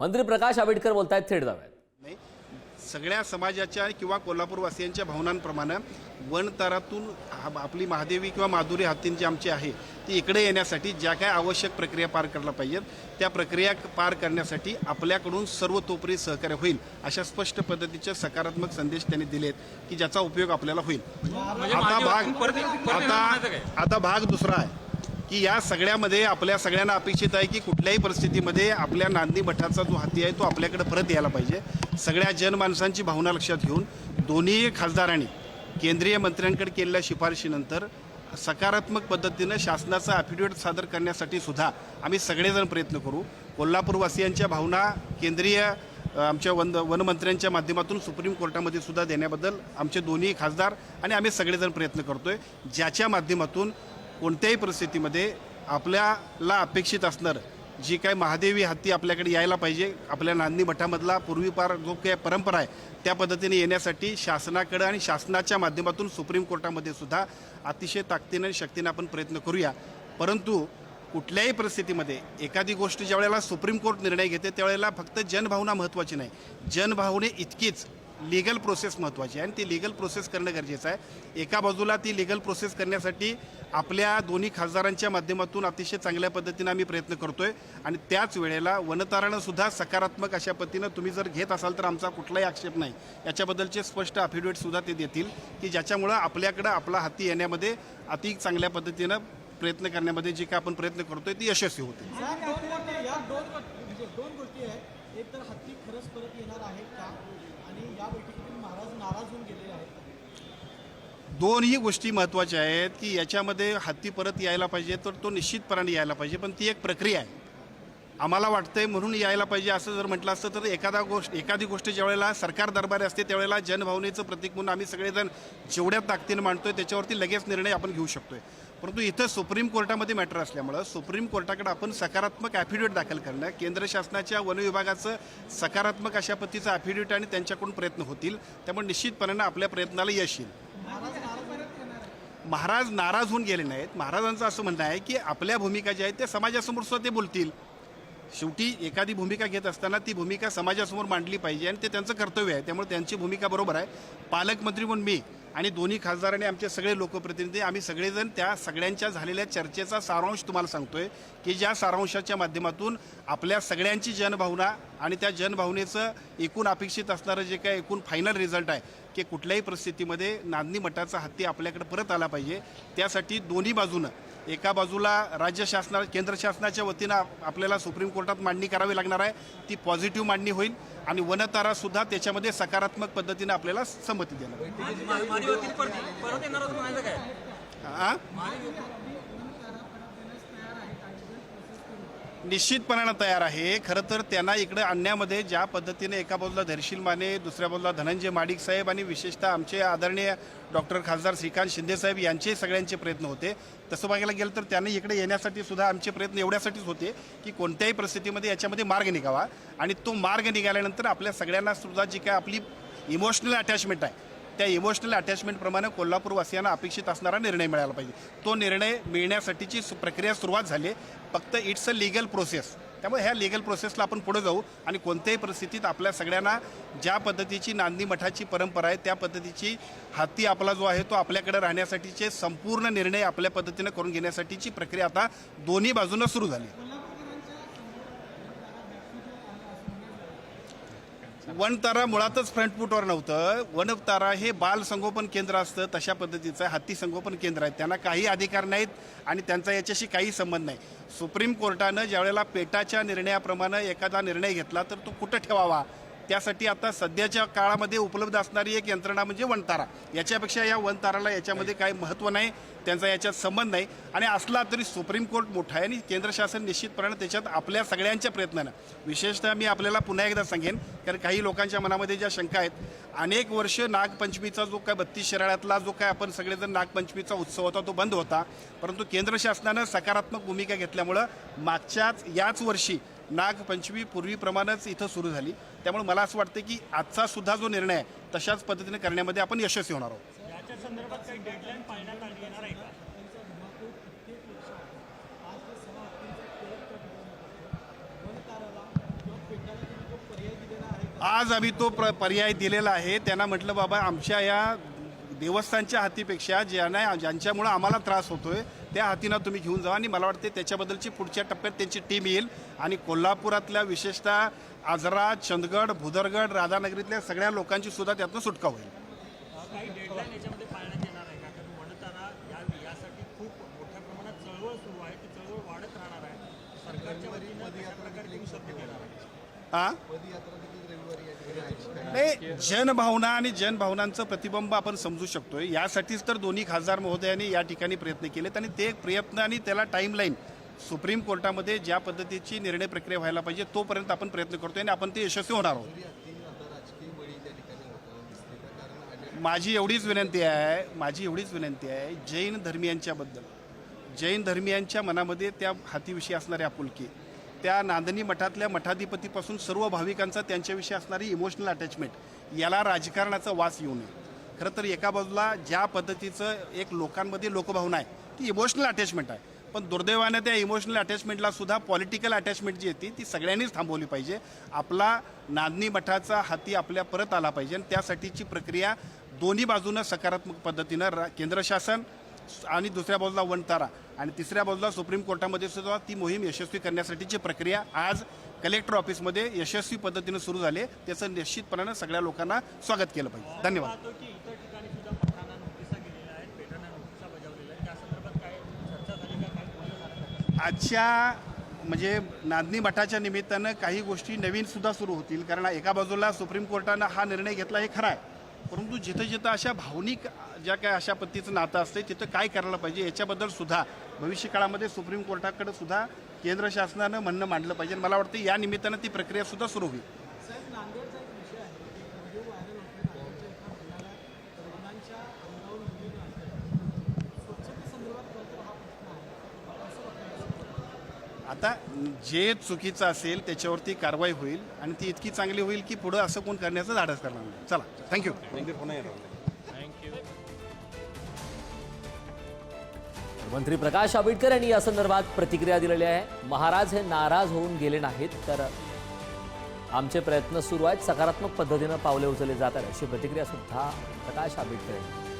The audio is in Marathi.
मंत्री प्रकाश आंबेडकर बोलतायत थेट जाऊयात. नाही सगळ्या समाजाच्या किंवा कोल्हापूरवासियांच्या भावनांप्रमाणे वन तारातून हा- आपली महादेवी किंवा माधुरी हत्तीन जी आमची आहे ती इकडे येण्यासाठी ज्या काय आवश्यक प्रक्रिया पार करायला पाहिजेत त्या प्रक्रिया पार करण्यासाठी आपल्याकडून सर्वतोपरी सहकार्य होईल अशा स्पष्ट पद्धतीचे सकारात्मक संदेश त्यांनी दिलेत की ज्याचा उपयोग आपल्याला होईल. आता भाग आता आता भाग दुसरा आहे. की या सगळ्यामध्ये आपल्या सगळ्यांना अपेक्षित आहे की कुठल्याही परिस्थितीमध्ये आपल्या नांदी मठाचा जो हाती आहे तो आपल्याकडे परत यायला पाहिजे. सगळ्या जनमानसांची भावना लक्षात घेऊन दोन्ही खासदारांनी केंद्रीय मंत्र्यांकडे केलेल्या शिफारशीनंतर सकारात्मक पद्धतीनं शासनाचा ॲफिडेविट सादर करण्यासाठी सुद्धा आम्ही सगळेजण प्रयत्न करू. कोल्हापूरवासियांच्या भावना केंद्रीय आमच्या वन वनमंत्र्यांच्या माध्यमातून सुप्रीम कोर्टामध्ये सुद्धा देण्याबद्दल आमचे दोन्ही खासदार आणि आम्ही सगळेजण प्रयत्न करतोय. ज्याच्या माध्यमातून कोणत्याही परिस्थितीमध्ये आपल्याला अपेक्षित असणार जी काय महादेवी हत्ती आपल्याकडे यायला पाहिजे आपल्या नांदी मठामधला पूर्वीपार जो काय परंपरा आहे त्या पद्धतीने येण्यासाठी शासनाकडं आणि शासनाच्या माध्यमातून सुप्रीम कोर्टामध्ये सुद्धा अतिशय ताकदीने आणि शक्तीने आपण प्रयत्न करूया. परंतु कुठल्याही परिस्थितीमध्ये एखादी गोष्ट ज्यावेळेला सुप्रीम कोर्ट निर्णय घेते त्यावेळेला फक्त जनभावना महत्त्वाची नाही. जनभावने इतकीच लिगल प्रोसेस महत्त्वाची आहे. आणि ती लिगल प्रोसेस करणं गरजेचं आहे. एका बाजूला ती लिगल प्रोसेस करण्यासाठी आपल्या दोन्ही खासदारांच्या माध्यमातून अतिशय चांगल्या पद्धतीनं आम्ही प्रयत्न करतोय. आणि त्याच वेळेला वनतारानं सकारात्मक अशा पद्धतीनं तुम्ही जर घेत असाल तर आमचा कुठलाही आक्षेप नाही. याच्याबद्दलचे स्पष्ट अफिडेविटसुद्धा ते देतील की ज्याच्यामुळं आपल्याकडं आपला हाती येण्यामध्ये अति चांगल्या पद्धतीनं प्रयत्न करण्यामध्ये जे काय आपण प्रयत्न करतोय ती यशस्वी होतील. या गोष्टी दोनही गोष्टी महत्त्वाच्या आहेत की याच्यामध्ये हत्ती परत यायला पाहिजे तर तो निश्चितपणाने यायला पाहिजे पण ती एक प्रक्रिया आहे. आम्हाला वाटतंय म्हणून यायला पाहिजे असं जर म्हटलं असतं तर एखादा गोष्ट एखादी गोष्ट ज्यावेळेला सरकार दरबारी असते त्यावेळेला जनभावनेचं प्रतीक म्हणून आम्ही सगळेजण जेवढ्या ताकदीनं मांडतोय त्याच्यावरती लगेच निर्णय आपण घेऊ शकतोय. परंतु इथं सुप्रीम कोर्टामध्ये मॅटर असल्यामुळं सुप्रीम कोर्टाकडे आपण सकारात्मक ॲफिडेविट दाखल करणं केंद्र शासनाच्या वन विभागाचं सकारात्मक अशा पद्धतीचं ॲफिडेविट आणि त्यांच्याकडून प्रयत्न होतील त्यामुळे निश्चितपणे आपल्या प्रयत्नाला यश येईल. महाराज नाराज होऊन गेले नाहीत. महाराजांचं असं म्हणणं आहे की आपल्या भूमिका ज्या आहेत त्या समाजासमोर सुद्धा ते बोलतील. शेवटी एखादी भूमिका घेत असताना ती भूमिका समाजासमोर मांडली पाहिजे आणि ते त्यांचं कर्तव्य आहे. त्यामुळे त्यांची भूमिका बरोबर आहे. पालकमंत्री म्हणून मी आणि दोन्ही खासदार आणि आमचे सगळे लोकप्रतिनिधी आम्ही सगळेजण त्या सगळ्यांच्या झालेल्या चर्चेचा सारांश तुम्हाला सांगतोय की ज्या सारांशाच्या माध्यमातून आपल्या सगळ्यांची जनभावना आणि त्या जनभावनेचं एकूण अपेक्षित असणारं जे काय एकूण फायनल रिझल्ट आहे की कुठल्याही परिस्थितीमध्ये नांदणी मठाचा हत्ती आपल्याकडे परत आला पाहिजे. त्यासाठी दोन्ही बाजूनं एका बाजूला राज्य शासना केंद्र शासनाच्या वतीनं आप- आपल्याला सुप्रीम कोर्टात मांडणी करावी लागणार आहे. ती पॉझिटिव्ह मांडणी होईल आणि वनतारा सुद्धा त्याच्यामध्ये सकारात्मक पद्धतीने आपल्याला संमती देणार परत येणारच म्हणायचं काय हा? निश्चितपणानं तयार आहे. खरं तर त्यांना इकडे आणण्यामध्ये ज्या पद्धतीने एका बाजूला धैर्शील माने दुसऱ्या बाजूला धनंजय माडिक साहेब आणि विशेषतः आमचे आदरणीय डॉक्टर खासदार श्रीकांत शिंदे साहेब यांचे सगळ्यांचे प्रयत्न होते. तसं बघायला गेलं तर त्यांनी इकडे येण्यासाठी सुद्धा आमचे प्रयत्न एवढ्यासाठीच होते की कोणत्याही परिस्थितीमध्ये याच्यामध्ये मार्ग निघावा. आणि तो मार्ग निघाल्यानंतर आपल्या सगळ्यांना सुद्धा जी काय आपली इमोशनल अटॅचमेंट आहे त्या इमोशनल अटॅचमेंटप्रमाणे कोल्हापूरवासियांना अपेक्षित असणारा निर्णय मिळाला पाहिजे. तो निर्णय मिळण्यासाठीची सु- प्रक्रिया सुरुवात झाली फक्त इट्स अ लिगल प्रोसेस त्यामुळे ह्या लिगल प्रोसेसला आपण पुढे जाऊ आणि कोणत्याही परिस्थितीत आपल्या सगळ्यांना ज्या पद्धतीची नांदी मठाची परंपरा आहे त्या पद्धतीची हाती आपला जो आहे तो आपल्याकडे राहण्यासाठीचे संपूर्ण निर्णय आपल्या पद्धतीनं करून घेण्यासाठीची प्रक्रिया आता दोन्ही बाजूनं सुरू झाली वनतारा मुळातच फ्रंटफूटवर नव्हतं. वनतारा हे बाल संगोपन केंद्र असतं. तशा पद्धतीचं हत्ती संगोपन केंद्र आहे. त्यांना काही अधिकार नाहीत आणि त्यांचा याच्याशी काही संबंध नाही. सुप्रीम कोर्टानं ज्यावेळेला पेटाच्या निर्णयाप्रमाणे एखादा निर्णय घेतला तर तो कुठं ठेवावा? त्यासाठी आता सध्याच्या काळामध्ये उपलब्ध असणारी एक यंत्रणा म्हणजे वनतारा. याच्यापेक्षा या वनताराला याच्यामध्ये काही महत्त्व नाही त्यांचा याच्यात संबंध नाही. आणि असला तरी सुप्रीम कोर्ट मोठा आहे आणि केंद्र शासन निश्चितपणे त्याच्यात आपल्या सगळ्यांच्या प्रयत्नानं. विशेषतः मी आपल्याला पुन्हा एकदा सांगेन कारण काही लोकांच्या मनामध्ये ज्या शंका आहेत अनेक वर्ष नागपंचमीचा जो काय बत्तीस शिराळ्यातला जो काय आपण सगळेजण नागपंचमीचा उत्सव होता तो बंद होता. परंतु केंद्र शासनानं सकारात्मक भूमिका घेतल्यामुळं मागच्याच याच वर्षी नागपंचमी पूर्वीप्रमाणेच इथं सुरू झाली. त्यामुळे मला असं वाटतं की आजचा सुद्धा जो निर्णय आहे तशाच पद्धतीने करण्यामध्ये आपण यशस्वी होणार आहोत. याच्या संदर्भात काही डेडलाईन पाळण्यात आली येणार आहे का? आज ते सहा हत्तींचा केक कट वन ताराला किंवा पेटाला आज आम्ही तो प्र पर्याय दिलेला आहे. त्यांना म्हटलं बाबा आमच्या या देवस्थानच्या हातीपेक्षा ज्यांना ज्यांच्यामुळं आम्हाला त्रास होतोय त्या हातीनं तुम्ही घेऊन जा आणि मला वाटते त्याच्याबद्दलची पुढच्या टप्प्यात त्यांची टीम येईल. आणि कोल्हापुरातल्या विशेषतः आजरा चंदगड भुदरगड राधानगरीतल्या सगळ्या लोकांची सुद्धा त्यातनं सुटका होईल. या खूप मोठ्या प्रमाणात चळवळ सुरू आहे. ती चळवळ वाढत राहणार आहे. सरकारच्या वतीनं प्रकारे हा? नाही जनभावना आणि जनभावनांचं प्रतिबिंब आपण समजू शकतोय. यासाठीच तर दोन्ही खासदार महोदयांनी या ठिकाणी प्रयत्न केलेत आणि ते प्रयत्न आणि त्याला टाईमलाईन सुप्रीम कोर्टामध्ये ज्या पद्धतीची निर्णय प्रक्रिया व्हायला पाहिजे तोपर्यंत आपण प्रयत्न करतोय आणि आपण ते यशस्वी होणार आहोत. माझी एवढीच विनंती आहे माझी एवढीच विनंती आहे जैन धर्मियांच्याबद्दल. जैन धर्मियांच्या मनामध्ये त्या हातीविषयी असणाऱ्या आपुलकी. त्या नांदणी मठातल्या मठाधिपतीपासून सर्व भाविकांचा त्यांच्याविषयी असणारी इमोशनल अटॅचमेंट याला राजकारणाचा वास येऊ नये. खरं तर एका बाजूला ज्या पद्धतीचं एक लोकांमध्ये लोकभावना आहे ती इमोशनल अटॅचमेंट आहे. पण दुर्दैवाने त्या इमोशनल अटॅचमेंटला सुद्धा पॉलिटिकल अटॅचमेंट जी येते ती सगळ्यांनीच थांबवली पाहिजे. आपला नांदणी मठाचा हाती आपल्या परत आला पाहिजे आणि त्यासाठीची प्रक्रिया दोन्ही बाजूनं सकारात्मक पद्धतीनं रा केंद्र शासन आणि दुसऱ्या बाजूला वनतारा आणि तिसऱ्या बाजूला सुप्रीम कोर्टामध्ये सुद्धा ती मोहीम यशस्वी करण्यासाठीची प्रक्रिया आज कलेक्टर ऑफिसमध्ये यशस्वी पद्धतीनं सुरू झाली. त्याचं निश्चितपणानं सगळ्या लोकांना स्वागत केलं पाहिजे. धन्यवाद. आजच्या म्हणजे नांदणी मठाच्या निमित्तानं काही गोष्टी नवीन सुद्धा सुरू होतील. कारण एका बाजूला सुप्रीम कोर्टानं हा निर्णय घेतला हे खरं आहे. परंतु जिथं जिथं अशा भावनिक ज्या काय अशा पद्धतीचं नातं असते तिथं काय करायला पाहिजे याच्याबद्दल सुद्धा भविष्य काळामध्ये सुप्रीम कोर्टाकडे सुद्धा केंद्र शासनानं म्हणणं मांडलं पाहिजे. आणि मला वाटतं या निमित्तानं ती प्रक्रिया सुद्धा सुरू होईल. आता जे चुकीचं असेल त्याच्यावरती कारवाई होईल आणि ती इतकी चांगली होईल की पुढं असं कोण करण्याचं धाडस करणार नाही. चला थँक्यू मंत्री प्रकाश आंबेडकर यांनी या संदर्भात प्रतिक्रिया दिलेली आहे. महाराज हे नाराज होऊन गेले नाहीत तर आमचे प्रयत्न सुरू आहेत. सकारात्मक पद्धतीनं पावले उचलले जात आहेत. अशी प्रतिक्रिया सुद्धा प्रकाश आंबेडकर यांनी